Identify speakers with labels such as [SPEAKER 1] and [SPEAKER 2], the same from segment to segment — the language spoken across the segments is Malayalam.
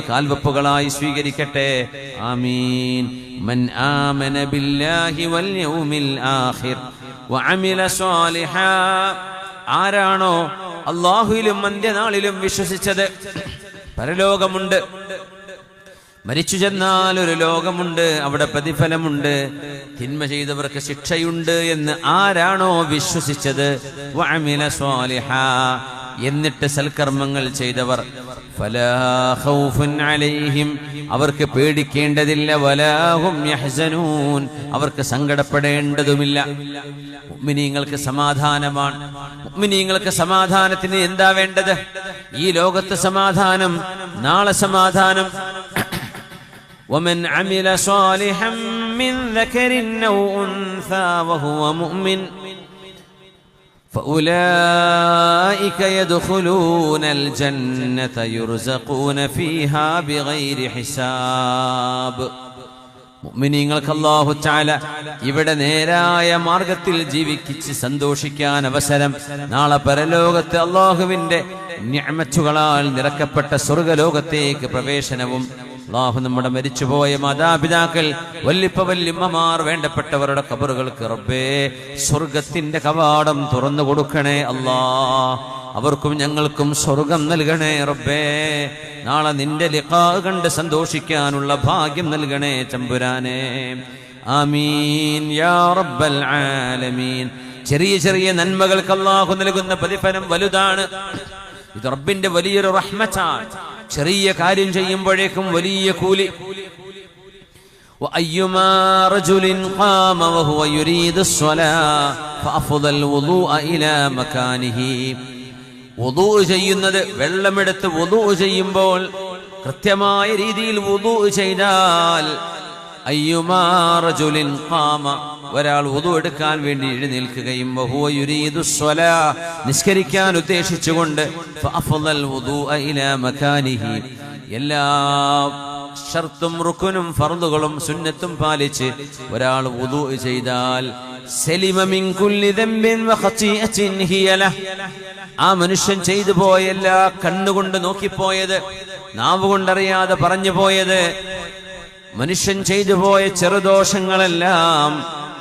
[SPEAKER 1] കാൽവെപ്പുകളായി സ്വീകരിക്കട്ടെ. ആമീൻ. മൻ ആമന ബില്ലാഹി വൽ യൗമിൽ ആഖിർ വഅമില സ്വാലിഹാ. ആരാണോ അള്ളാഹുവിലും അന്ത്യനാളിലും വിശ്വസിച്ചത്? പരലോകമുണ്ട്. മരിച്ചു ചെന്നാൽ ഒരു ലോകമുണ്ട് അവിടെ പ്രതിഫലമുണ്ട്. തിന്മ ചെയ്തവർക്ക് ശിക്ഷയുണ്ട് എന്ന് ആരാണോ വിശ്വസിച്ചത്? വഅമില സ്വാലിഹാ. എന്നിട്ട് സൽക്കർമ്മങ്ങൾ ചെയ്തവർ ഫലാ ഖൗഫുൻ അലൈഹിം അവർക്ക് പേടിക്കേണ്ടതില്ല വലാഹും യഹ്സനൂൻ അവർക്ക് സങ്കടപ്പെടേണ്ടതുമില്ല മുഅ്മിനീങ്ങൾക്ക് സമാധാനമാണ് മുഅ്മിനീങ്ങൾക്ക് സമാധാനത്തിന് എന്താ വേണ്ടത് ഈ ലോകത്ത് സമാധാനം നാളെ സമാധാനം ومن عمل صالحا من ذكر أو أنثى وهو مؤمن فأولئك يدخلون الجنة يرزقون فيها بغير حساب മുഅ്മിനീങ്ങൾക്ക് അല്ലാഹു തആല ഇവിടെ നേരായ മാർഗത്തിൽ ജീവിക്കിച്ച് സന്തോഷിക്കാൻ അവസരം നാളെ പരലോകത്ത് അള്ളാഹുവിന്റെ നിഅമത്തുകളാൽ നിറക്കപ്പെട്ട സ്വർഗലോകത്തേക്ക് പ്രവേശനവും അള്ളാഹു നമ്മുടെ മരിച്ചുപോയ മാതാപിതാക്കൾ വല്ലിപ്പ വല്യമ്മമാർ വേണ്ടപ്പെട്ടവരുടെ കബറുകൾക്ക് റബ്ബേ സ്വർഗത്തിന്റെ കവാടം തുറന്നു കൊടുക്കണേ അല്ലാ. അവർക്കും ഞങ്ങൾക്കും സ്വർഗം നൽകണേ റബ്ബേ. നാളെ നിന്റെ ലിഖാ കണ്ട് സന്തോഷിക്കാനുള്ള ഭാഗ്യം നൽകണേ ചമ്പുരാനെ. ആമീൻ യാ റബ്ബൽ ആലമീൻ. ചെറിയ ചെറിയ നന്മകൾക്ക് അള്ളാഹു നൽകുന്ന പ്രതിഫലം വലുതാണ്. ഇത് റബ്ബിന്റെ വലിയൊരു റഹ്മത്താണ്. ചെറിയ കാര്യം ചെയ്യുമ്പോഴേക്കും വലിയ കൂലി وأيما رجل قام وهو يريد الصلاة فأفضل الوضوء إلى مكانه വുദൂ ചെയ്യുന്നത് വെള്ളമെടുത്ത് വുദൂ ചെയ്യുമ്പോൾ കൃത്യമായ രീതിയിൽ വുദൂ ചെയ്താൽ ഒരാൾ ഉതു എടുക്കാൻ വേണ്ടി എഴുന്നേൽക്കുകയും നിസ്കരിക്കാൻ ഉദ്ദേശിച്ചുകൊണ്ട് എല്ലാ ഷർത്തും റുക്കുനും ഫർദുകളും സുന്നത്തും പാലിച്ച് ഒരാൾ ഉതു ചെയ്താൽ ആ മനുഷ്യൻ ചെയ്തു പോയല്ല കണ്ണുകൊണ്ട് നോക്കിപ്പോയത് നാവ് കൊണ്ടറിയാതെ പറഞ്ഞു പോയത് മനുഷ്യൻ ചെയ്തു പോയ ചെറുദോഷങ്ങളെല്ലാം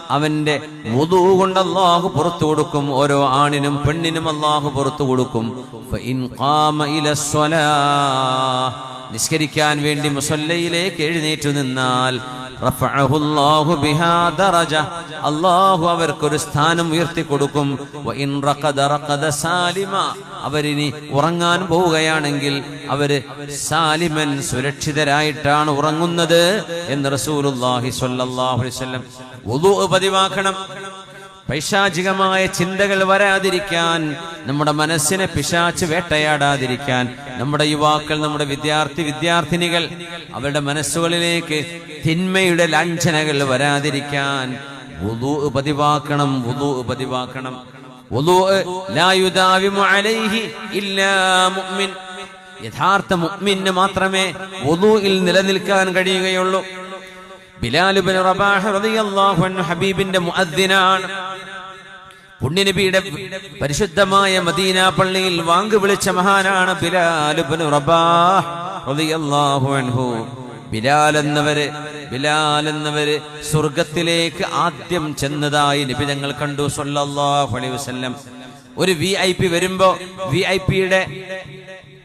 [SPEAKER 1] അവന്റെ മുതു കൊണ്ട് അള്ളാഹു പുറത്തു കൊടുക്കും. ഓരോ ആണിനും പെണ്ണിനും അള്ളാഹു പുറത്തു കൊടുക്കും. നിസ്കരിക്കാൻ വേണ്ടി മുസല്ലയിലേക്ക് എഴുന്നേറ്റു നിന്നാൽ അല്ലാഹു അവർക്കൊരു സ്ഥാനം ഉയർത്തി കൊടുക്കും അവരിനി ഉറങ്ങാൻ പോവുകയാണെങ്കിൽ അവർ സാലിമൻ സുരക്ഷിതരായിട്ടാണ് ഉറങ്ങുന്നത് എന്ന് റസൂലുള്ളാഹി സ്വല്ലല്ലാഹു അലൈഹി വസല്ലം പതിവാക്കണം. പൈശാചികമായ ചിന്തകൾ വരാതിരിക്കാൻ നമ്മുടെ മനസ്സിനെ പിശാച്ച് വേട്ടയാടാതിരിക്കാൻ നമ്മുടെ യുവാക്കൾ നമ്മുടെ വിദ്യാർത്ഥി വിദ്യാർത്ഥിനികൾ അവരുടെ മനസ്സുകളിലേക്ക് തിന്മയുടെ ലാഞ്ചനകൾ വരാതിരിക്കാൻ വുദൂ പതിവാക്കണം വുദൂ പതിവാക്കണം. യഥാർത്ഥ മുഅ്മിന് മാത്രമേ വുദൂഇൽ നിലനിൽക്കാൻ കഴിയുകയുള്ളൂ. ബിലാലുബിൻ റബാഹ് ഹബീബിന്റെ മുഅദ്ദിനാണ്. പുണ്യനബിയുടെ പരിശുദ്ധമായ മദീന പള്ളിയിൽ വാങ്ക് വിളിച്ച മഹാനാണ് ബിലാലെന്നവര് റബാഹ് ബിലാൽ എന്നവര് ബിലാൽ സ്വർഗത്തിലേക്ക് ആദ്യം ചെന്നതായി നബി ഞങ്ങൾ കണ്ടു സൊല്ലാഹു അലൈഹി വസല്ലം. ഒരു വി ഐ പി വരുമ്പോ വി ഐ പിയുടെ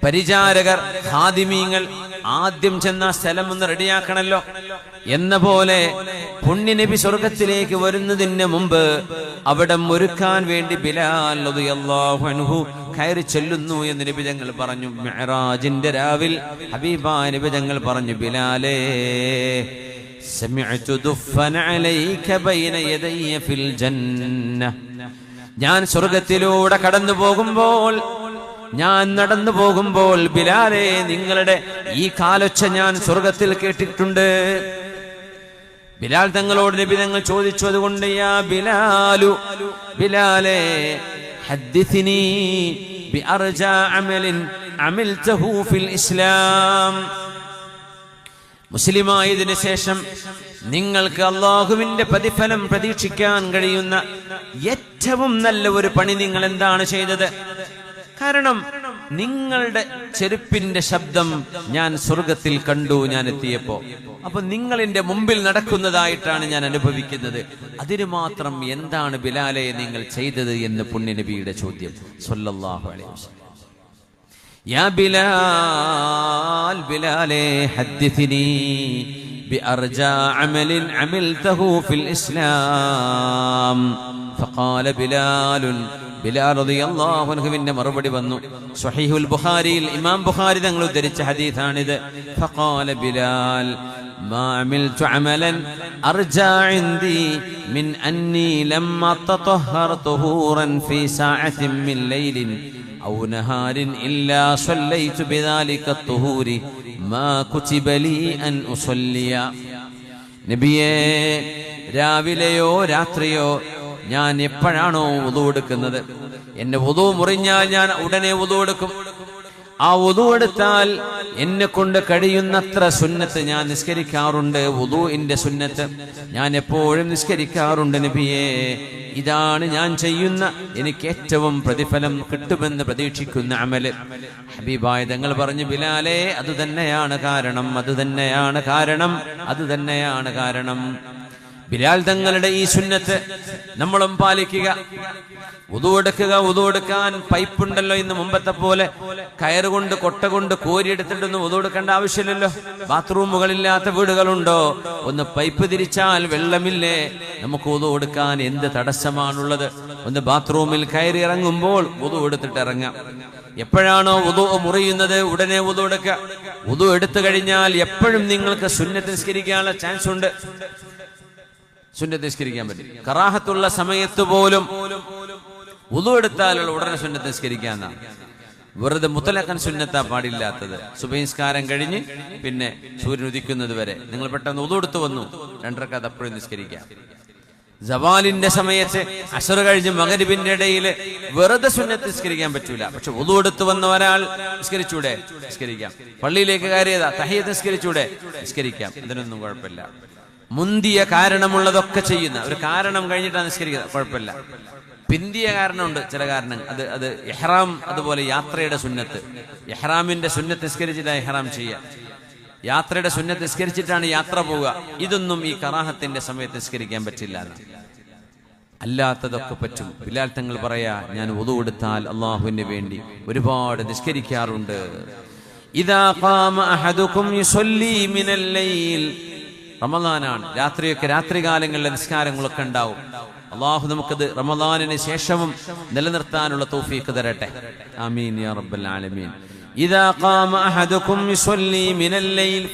[SPEAKER 1] പരിചാരകർ ഹാദിമീങ്ങൾ ആദ്യം ചെന്ന സ്ഥലം ഒന്ന് റെഡിയാക്കണല്ലോ എന്ന പോലെ പുണ്യനബി സ്വർഗത്തിലേക്ക് വരുന്നതിന് മുമ്പ് അവിടെ ഒരുക്കാൻ വേണ്ടി ബിലാൽ റളിയല്ലാഹു അൻഹു കയറി ചെല്ലുന്നു എന്ന് നബി തങ്ങൾ പറഞ്ഞു മെഹറാജിന്റെ രാവിൽ ഹബീബാ നബി തങ്ങൾ പറഞ്ഞു ബിലാലേ سمعت دفن عليك بين يدي في الجنة ഞാൻ സ്വർഗത്തിലൂടെ കടന്നു പോകുമ്പോൾ ഞാൻ നടന്നു പോകുമ്പോൾ ബിലാലെ നിങ്ങളുടെ ഈ കാലൊച്ച ഞാൻ സ്വർഗത്തിൽ കേട്ടിട്ടുണ്ട്. ബിലാൽ തങ്ങളോട് നബി തങ്ങൾ ചോദിച്ചു അതുകൊണ്ട് യാ ബിലാലു ബിലാലെ മുസ്ലിമായതിനു ശേഷം നിങ്ങൾക്ക് അള്ളാഹുവിന്റെ പ്രതിഫലം പ്രതീക്ഷിക്കാൻ കഴിയുന്ന ഏറ്റവും നല്ല ഒരു പണി നിങ്ങൾ എന്താണ് ചെയ്തത്? കാരണം നിങ്ങളുടെ ചെരുപ്പിന്റെ ശബ്ദം ഞാൻ സ്വർഗത്തിൽ കണ്ടു ഞാൻ എത്തിയപ്പോ അപ്പൊ നിങ്ങൾ എന്റെ മുമ്പിൽ നടക്കുന്നതായിട്ടാണ് ഞാൻ അനുഭവിക്കുന്നത് അതിന് മാത്രം എന്താണ് ബിലാലെ നിങ്ങൾ ചെയ്തത് എന്ന് പുണ്യനബിയുടെ ചോദ്യം സല്ലല്ലാഹു അലൈഹി വസല്ലം يا بلال بلال حدثني بأرجى عمل عملته في الإسلام فقال بلال ബിലാൽ റളിയല്ലാഹു അൻഹുവിന്റെ മറുപടി വന്നു സ്വഹീഹുൽ ബുഖാരിയിൽ ഇമാം ബുഖാരി തങ്ങൾ ഉദ്ധരിച്ച ഹദീസാണിത് ഫഖാല ബിലാൽ ما عملت عملا أرجى عندي من أني لما تطهر طهورا في ساعة من ليل أو نهار إلا صليت بذلك الطهور ما كتب لي أن أصلي നബിയെ രാവിലെയോ രാത്രിയോ ഞാൻ എപ്പോഴാണോ ഉതു എടുക്കുന്നത്? എന്നെ ഉതു മുറിഞ്ഞാൽ ഞാൻ ഉടനെ ഉതു എടുക്കും. ആ ഉതു എടുത്താൽ എന്നെ കൊണ്ട് കഴിയുന്നത്ര സുന്നത്ത് ഞാൻ നിസ്കരിക്കാറുണ്ട്. ഉദുവിന്റെ സുന്നത്ത് ഞാൻ എപ്പോഴും നിസ്കരിക്കാറുണ്ട് നബിയേ. ഇതാണ് ഞാൻ ചെയ്യുന്ന എനിക്ക് ഏറ്റവും പ്രതിഫലം കിട്ടുമെന്ന് പ്രതീക്ഷിക്കുന്ന അമൽ. ഹബീബായ തങ്ങൾ പറഞ്ഞു ബിലാലേ അത് തന്നെയാണ് കാരണം അത് തന്നെയാണ് കാരണം അത് തന്നെയാണ് കാരണം. ബിലാൽ തങ്ങളുടെ ഈ സുന്നത്ത് നമ്മളും പാലിക്കുക. ഉതുവെടുക്കുക ഉതുവെടുക്കാൻ പൈപ്പുണ്ടല്ലോ ഇന്ന് മുമ്പത്തെ പോലെ. കയറുകൊണ്ട് കൊട്ട കൊണ്ട് കോരിയെടുത്തിട്ടൊന്നും ഉതുവെടുക്കേണ്ട ആവശ്യമില്ലല്ലോ. ബാത്റൂമുകളില്ലാത്ത വീടുകളുണ്ടോ? ഒന്ന് പൈപ്പ് തിരിച്ചാൽ വെള്ളമില്ലേ? നമുക്ക് ഉതുവെടുക്കാൻ എന്ത് തടസ്സമാണുള്ളത്? ഒന്ന് ബാത്റൂമിൽ കയറി ഇറങ്ങുമ്പോൾ ഉതുവെടുത്തിട്ട് ഇറങ്ങാം. എപ്പോഴാണോ ഉതു മുറിയുന്നത് ഉടനെ ഉതു എടുക്കുക. ഉതു എടുത്തു കഴിഞ്ഞാൽ എപ്പോഴും നിങ്ങൾക്ക് സുന്നത്ത് നിസ്കരിക്കാനുള്ള ചാൻസ് ഉണ്ട്. സുന്നത്ത് നിസ്കരിക്കാൻ പറ്റും. കറാഹത്തുള്ള സമയത്ത് പോലും ഉതു എടുത്താലുള്ള ഉടനെ സുന്നത്ത് നിസ്കരിക്കാന്നാണ് വെറുതെ മുത്തലക്കൻ സുന്നത്താ പാടില്ലാത്തത്. സുബഹിസ്കാരം കഴിഞ്ഞ് പിന്നെ സൂര്യൻ ഉദിക്കുന്നത് വരെ നിങ്ങൾ പെട്ടെന്ന് ഉതു എടുത്തു വന്നു. രണ്ടരക്കാത്ത അപ്പോഴും നിസ്കരിക്കാം. ജവാലിന്റെ സമയത്ത് അസർ കഴിഞ്ഞ് മകരിബിന്റെ ഇടയിൽ വെറുതെ സുന്നത്ത് നിസ്കരിക്കാൻ പറ്റൂല. പക്ഷെ ഉതു എടുത്തു വന്ന ഒരാൾ നിസ്കരിച്ചൂടെ? നിസ്കരിക്കാം. പള്ളിയിലേക്ക് കയറിയതാ. തഹയ്യത്ത് നിസ്കരിച്ചൂടെ? നിസ്കരിക്കാം. ഇതിനൊന്നും കുഴപ്പമില്ല. മുന്തിയ കാരണമുള്ളതൊക്കെ ചെയ്യുന്ന. ഒരു കാരണം കഴിഞ്ഞിട്ടാണ് നിസ്കരിക്കുന്നത്. കുഴപ്പമില്ല. പിന്തിയ കാരണമുണ്ട് ചില കാരണം അത് അത് എഹ്റാം അതുപോലെ യാത്രയുടെ സുന്നത്ത്. എഹ്റാമിന്റെ സുന്നത്ത് നിസ്കരിച്ചിട്ട് എഹ്റാം ചെയ്യുക. യാത്രയുടെ സുന്നത്ത് നിസ്കരിച്ചിട്ടാണ് യാത്ര പോവുക. ഇതൊന്നും ഈ കറാഹത്തിന്റെ സമയത്ത് നിസ്കരിക്കാൻ പറ്റില്ല അല്ലാത്തതൊക്കെ പറ്റും. ബിലാൽ തങ്ങൾ പറയാ ഞാൻ ഒതു കൊടുത്താൽ അള്ളാഹുവിന് വേണ്ടി ഒരുപാട് നിസ്കരിക്കാറുണ്ട്. ഇതാ റമദാനാണ്. രാത്രിയൊക്കെ രാത്രികാലങ്ങളിലെ നിസ്കാരങ്ങളൊക്കെ ഉണ്ടാവും. അള്ളാഹു നമുക്കത് റമദാനിന് ശേഷവും നിലനിർത്താനുള്ള തൗഫീഖ് തരട്ടെ. ആമീൻ യാ റബ്ബൽ ആലമീൻ. ഇദാ ഖാമ യുസല്ലി മിനൽ ലൈൽ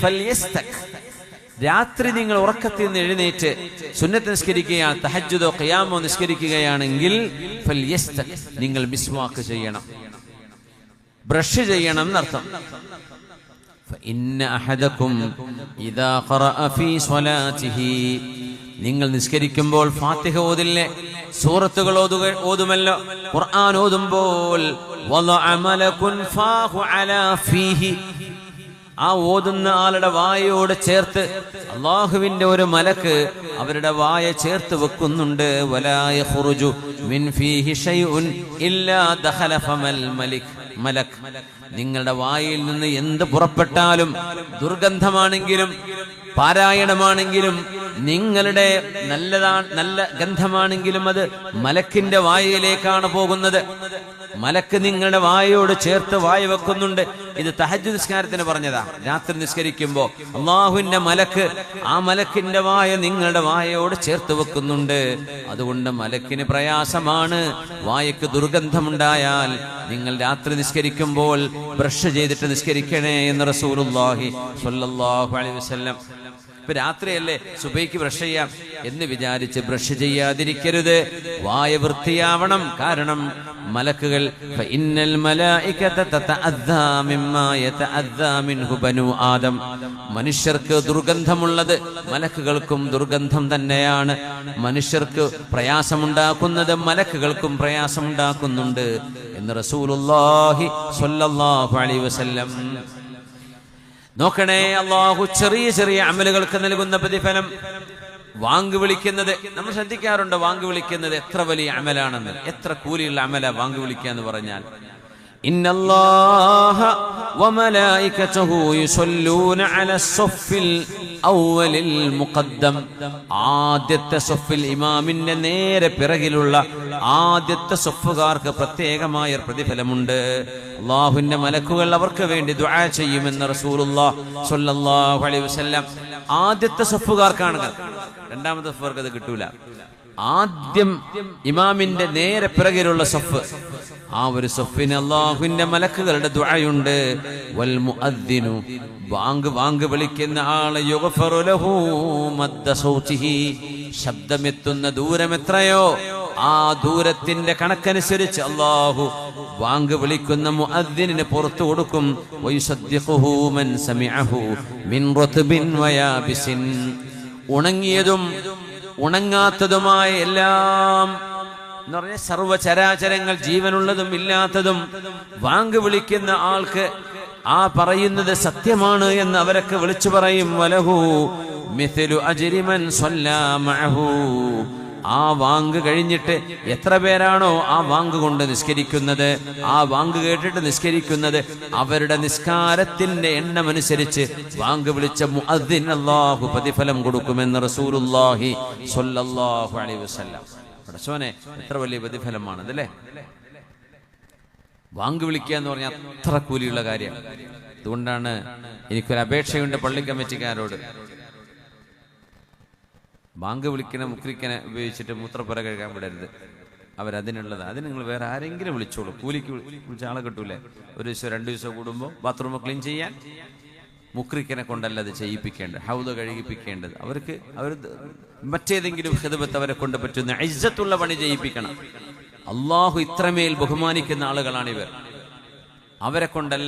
[SPEAKER 1] രാത്രി നിങ്ങൾ ഉറക്കത്തിൽ നിന്ന് എഴുന്നേറ്റ് സുന്നത്ത് നിസ്കരിക്കുകയാണ് തഹജ്ജുദോ ഖിയാമോ നിസ്കരിക്കുകയാണെങ്കിൽ നിങ്ങൾ മിസ്വാക്ക് ചെയ്യണം. ബ്രഷ് ചെയ്യണം എന്നർത്ഥം. فإن أحدكم إذا قرأ في صلاته നിങ്ങൾ നിസ്കരിക്കുമ്പോൾ ഫാത്തിഹ ഓതില്ലേ സൂറത്തുകൾ ഓതുക ഓതുമല്ലോ ഖുർആൻ ഓതുമ്പോൾ വളഅ മലകുൻ ഫാഹു അലാ ഫീഹി ആ ഓതുന്ന ആളുടെ വായയോട് ചേർത്ത് അള്ളാഹുവിന്റെ ഒരു മലക്ക് അവരുടെ വായ ചേർത്ത് വെക്കുന്നുണ്ട് വലായ ഖുറുജു മിൻ ഫീഹി ഷൈഉൻ ഇല്ലാ ദഖല ഫമൽ മലിക് മലക് നിങ്ങളുടെ വായിൽ നിന്ന് എന്ത് പുറപ്പെട്ടാലും ദുർഗന്ധമാണെങ്കിലും പാരായണമാണെങ്കിലും നിങ്ങളുടെ നല്ലതാ നല്ല ഗന്ധമാണെങ്കിലും അത് മലക്കിന്റെ വായിലേക്കാണ് പോകുന്നത്. മലക്ക് നിങ്ങളുടെ വായോട് ചേർത്ത് വായ വെക്കുന്നുണ്ട്. ഇത് തഹജ് നിസ്കാരത്തിന് പറഞ്ഞതാ. രാത്രി നിസ്കരിക്കുമ്പോ അള്ളാഹുവിന്റെ മലക്ക് ആ മലക്കിന്റെ വായ നിങ്ങളുടെ വായോട് ചേർത്ത് വെക്കുന്നുണ്ട്. അതുകൊണ്ട് മലക്കിന് പ്രയാസമാണ്. വായക്ക് ദുർഗന്ധമുണ്ടായാൽ നിങ്ങൾ രാത്രി നിസ്കരിക്കുമ്പോൾ ബ്രഷ് ചെയ്തിട്ട് നിസ്കരിക്കണേ എന്ന് റസൂലുള്ളാഹി സ്വല്ലല്ലാഹു അലൈഹി വസല്ലം ഇപ്പൊ രാത്രിയല്ലേ? സുബൈക്ക് ബ്രഷ് ചെയ്യാം. എന്ന് വിചാരിച്ച് ബ്രഷ് ചെയ്യാതിരിക്കരുത്. വായ വൃത്തിയാവണം. കാരണം മലക്കുകൾ ആദം. മനുഷ്യർക്ക് ദുർഗന്ധമുള്ളത് മലക്കുകൾക്കും ദുർഗന്ധം തന്നെയാണ്. മനുഷ്യർക്ക് പ്രയാസമുണ്ടാക്കുന്നത് മലക്കുകൾക്കും പ്രയാസമുണ്ടാക്കുന്നുണ്ട് എന്ന് റസൂലുള്ളാഹി സ്വല്ലല്ലാഹു അലൈഹി വസല്ലം നോക്കണേ അള്ളാഹു ചെറിയ ചെറിയ അമലുകൾക്ക് നൽകുന്ന പ്രതിഫലം. വാങ്ക് വിളിക്കുന്നത് നമ്മൾ ശ്രദ്ധിക്കാറുണ്ട് വാങ്ക് വിളിക്കുന്നത് എത്ര വലിയ അമലാണെന്ന്. എത്ര കൂലിയുള്ള അമല വാങ്ക് വിളിക്കുക എന്ന് പറഞ്ഞാൽ. إن الله وملائكته يصلون على الصف الأول المقدم ആദ്യത്തെ സൊഫിൽ ഇമാമിന്റെ നേരെ പിറകിലുള്ള ആദ്യത്തെ സൊഫുകാർക്ക് പ്രത്യേകമായ ഒരു പ്രതിഫലമുണ്ട് അള്ളാഹുവിന്റെ മലക്കുകൾ അവർക്ക് വേണ്ടി ദുആ ചെയ്യുമെന്ന് റസൂലുള്ളാഹ് സ്വല്ലല്ലാഹു അലൈഹി വസല്ലം ആദ്യത്തെ സൊഫുകാർക്കാണ് രണ്ടാമത്തെ സൊഫുകാർക്ക് അത് കിട്ടൂല ആദ്യം ഇമാമിന്റെ നേരെ പിറകിലുള്ള സൊഫ് ആ ഒരു സൊഫിന് അള്ളാഹുവിന്റെ മലക്കുകളുടെ ദുആയുണ്ട്. വൽ മുഅദ്ദിനു വാങ്ക് വാങ്ക് വിളിക്കുന്ന ആൾ ശബ്ദമെത്തുന്ന ദൂരം എത്രയോ? ആ ദൂരത്തിന്റെ കണക്കനുസരിച്ച് അള്ളാഹു വാങ്ക് വിളിക്കുന്ന മുഅദ്ദിനെ പുറത്തു കൊടുക്കും. ഉണങ്ങിയതും ഉണങ്ങാത്തതുമായ എല്ലാം എന്ന് പറഞ്ഞ സർവചരാചരങ്ങൾ ജീവനുള്ളതും ഇല്ലാത്തതും വാങ്ക് വിളിക്കുന്ന ആൾക്ക് ആ പറയുന്നത് സത്യമാണ് എന്ന് അവരൊക്കെ വിളിച്ചു പറയും. വലഹു മിഥിലു അജിരിമൻ മഅഹു. ആ വാങ്ക് കഴിഞ്ഞിട്ട് എത്ര പേരാണോ ആ വാങ്ക് കൊണ്ട് നിസ്കരിക്കുന്നത്? ആ വാങ്ക് കേട്ടിട്ട് നിസ്കരിക്കുന്നത് അവരുടെ നിസ്കാരത്തിന്റെ എണ്ണമനുസരിച്ച് വാങ്ക് വിളിച്ച മുഅദ്ദിൻ പ്രതിഫലം കൊടുക്കുമെന്ന് റസൂലുള്ളാഹി സ്വല്ലല്ലാഹു അലൈഹി വസല്ലം. പടച്ചോനെ എത്ര വലിയ പ്രതിഫലമാണ് അതല്ലേ വാങ്ക് വിളിക്കുക എന്ന് പറഞ്ഞാൽ അത്ര കൂലിയുള്ള കാര്യമാണ് അതുകൊണ്ടാണ് എനിക്കൊരു അപേക്ഷയുണ്ട് പള്ളി കമ്മിറ്റിക്കാരോട്. ബാങ്ക് വിളിക്കണ മുക്രിക്കനെ ഉപയോഗിച്ചിട്ട് മൂത്രപ്പുര കഴുകാൻ വിടരുത്. അവരതിനുള്ളത്. അതിന് നിങ്ങൾ വേറെ ആരെങ്കിലും വിളിച്ചോളൂ. കൂലിക്ക് വിളി- വിളിച്ച ആളെ കിട്ടൂലേ? ഒരു ദിവസം രണ്ടു ദിവസം കൂടുമ്പോൾ ബാത്റൂം ക്ലീൻ ചെയ്യാൻ? മുക്രിക്കനെ കൊണ്ടല്ല അത് ചെയ്യിപ്പിക്കേണ്ടത് ഹൗദ കഴുകിപ്പിക്കേണ്ടത്. അവർക്ക് അവർ മറ്റേതെങ്കിലും ഹിതബത്ത് അവരെ കൊണ്ട് പറ്റുന്ന ഇജ്ജത്തുള്ള പണി ചെയ്യിപ്പിക്കണം. അള്ളാഹു ഇത്രമേൽ ബഹുമാനിക്കുന്ന ആളുകളാണിവർ. അവരെ കൊണ്ടല്ല